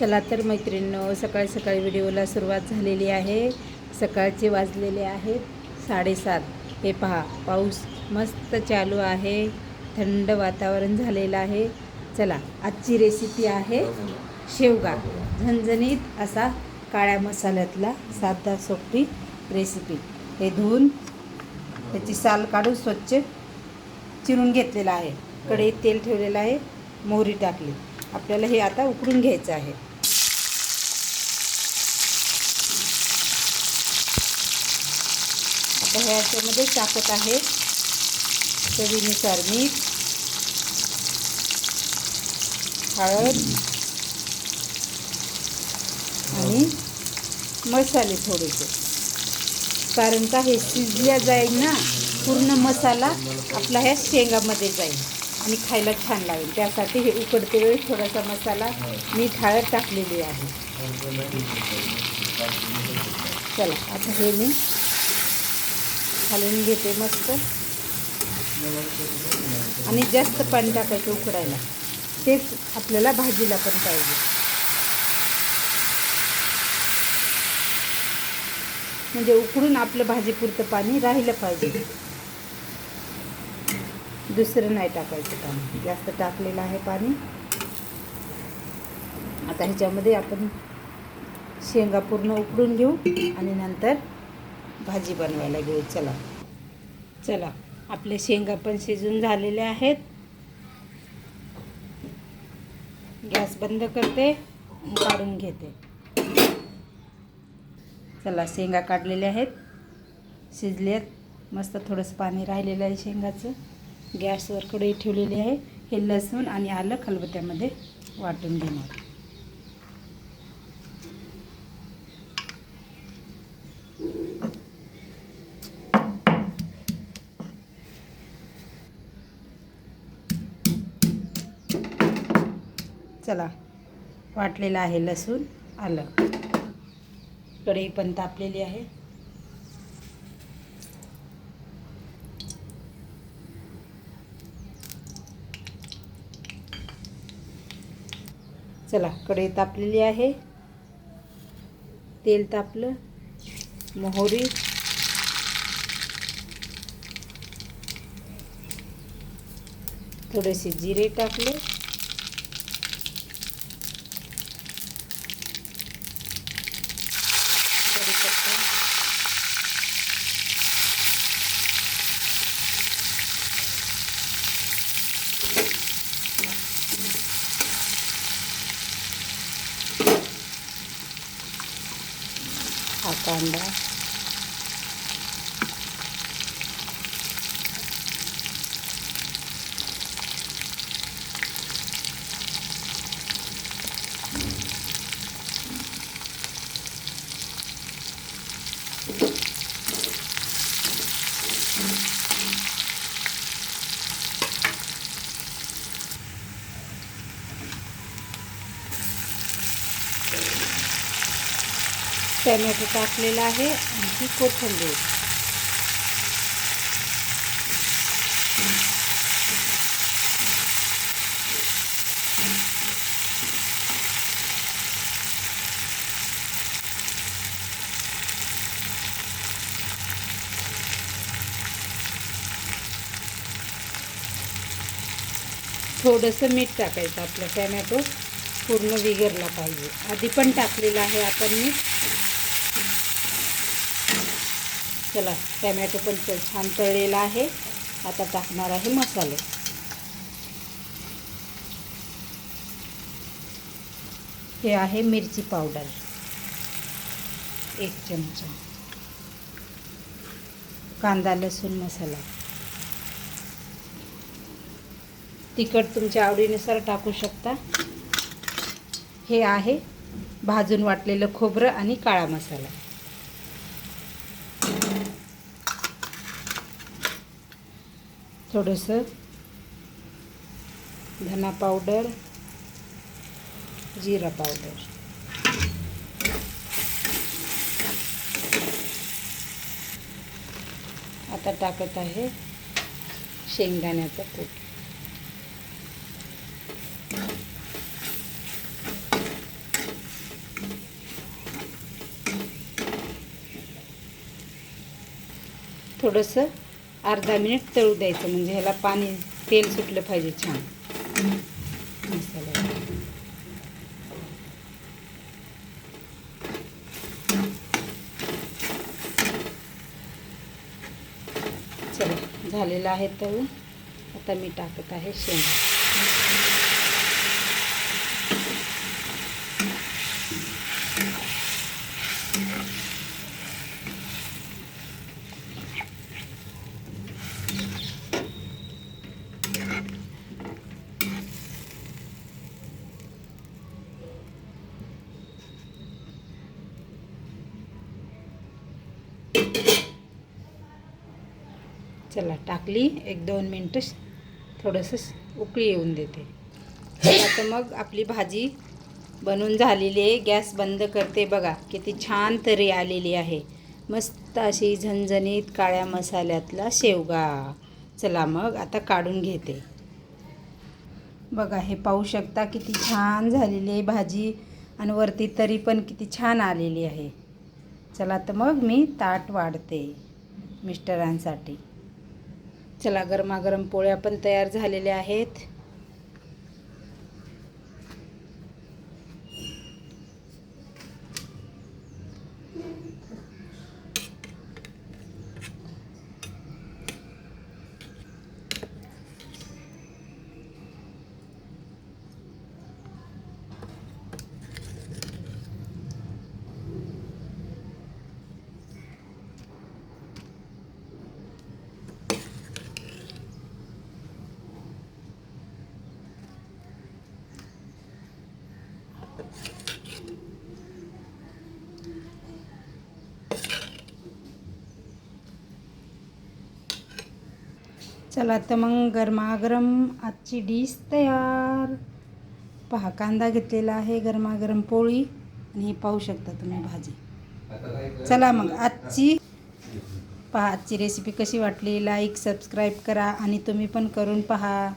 चला तर मैत्रिणींनो सकाळी सकाळी व्हिडिओला सुरुवात झालेली आहे. सकाळचे वाजलेले आहेत साडेसात. हे पहा पाऊस मस्त चालू आहे. थंड वातावरण झालेलं आहे. चला आजची रेसिपी आहे शेवगा. झणझणीत असा काळ्या मसाल्यातला साधा सोपी रेसिपी हे धुवून त्याची साल काढून स्वच्छ चिरून घेतलेला आहे. कढईत तेल ठेवलेलं आहे. मोहरी टाकली. आपल्याला हे आता उकडून घ्यायचं आहे. आता हे याच्यामध्ये टाकत आहे. चवीनुसार मीठ हळद आणि मसाले थोडेसे. कारण का हे शिजल्या जाईल ना पूर्ण मसाला आपला ह्या शेंगामध्ये जाईल आणि खायला छान लागेल. त्यासाठी हे उकडते वेळी थोडासा मसाला मीठ हळद टाकलेली आहे. चला आता हे मी खालून घेते मस्त. आणि जास्त पाणी टाकायचं उकडायला. तेच आपल्याला भाजीला पण पाहिजे. म्हणजे उकडून आपलं भाजीपुरतं पाणी राहिलं पाहिजे. दुसरं नाही टाकायचं पाणी. जास्त टाकलेलं आहे पाणी. आता ह्याच्यामध्ये आपण शेंगा पूर्ण उकडून घेऊ आणि नंतर भाजी बनवायला घेऊ. चला. चला. आपले शेंगा पण शिजून झालेले आहेत. गॅस बंद करते. काढून घेते. चला शेंगा काढलेल्या आहेत. शिजलेत मस्त थोडंसं पाणी राहिलेलं आहे शेंगाचं. गॅसवर कढई ठेवलेली आहे. हे लसूण आणि आलं खलबत्त्यामध्ये वाटून घेणार. चला. वाटलेलं आहे लसूण आलं. कढई पण तापलेली आहे. चला कढई तापलेली आहे. तेल तापलं. मोहरी. थोडेसे जिरे टाकले. कढीपत्ता हा कांदा टमॅटो टाकलेला आहे आणखी कोथिंबीर. थोडंसं मीठ टाकायचं आपलं टॅमॅटो. पूर्ण विगरला पाहिजे. आधी पण टाकलेलं आहे आपण मीठ. चला टमॅटो पण छान तळलेला आहे. आता टाकणार आहे मसाले. हे आहे मिरची पावडर. एक चमचा. कांदा लसूण मसाला. तिखट तुमच्या आवडीनुसार टाकू शकता. हे आहे भाजून वाटलेलं खोबरं आणि काळा मसाला. थोडंसं धना पावडर जिरा पावडर. आता टाकत आहे शेंगदाण्याचं कूट. थोडंसं अर्धा मिनिट तळू द्यायचं म्हणजे ह्याला पाणी तेल सुटलं पाहिजे छान. मसाला चला झालेलं आहे तळून. आता मी टाकत आहे शेंगा. चला टाकली. एक दोन मिनटं थोडंसं उकळी येऊन देते. आता मग आपली भाजी बनून झालेली आहे. गॅस बंद करते बघा. किती छान तरी आलेली आहे. मस्त अशी झणझणीत काळ्या मसाल्यातला शेवगा. चला मग आता काढून घेते. बघा हे पाहू शकता किती छान झालेली आहे भाजी. आणि वरती तरी पण किती छान आलेली आहे. चला तर मग मी ताट वाढते मिस्टरांसाठी. चला गरमागरम पोळ्या पण तयार झालेल्या आहेत. चला तर मग गरमागरम आजची डिश तयार. पहा कांदा घेतलेला आहे गरमागरम पोळी आणि हे पाहू शकता तुम्ही भाजी. चला मग आजची पहा आजची रेसिपी कशी वाटली? लाईक सबस्क्राईब करा आणि तुम्ही पण करून पहा.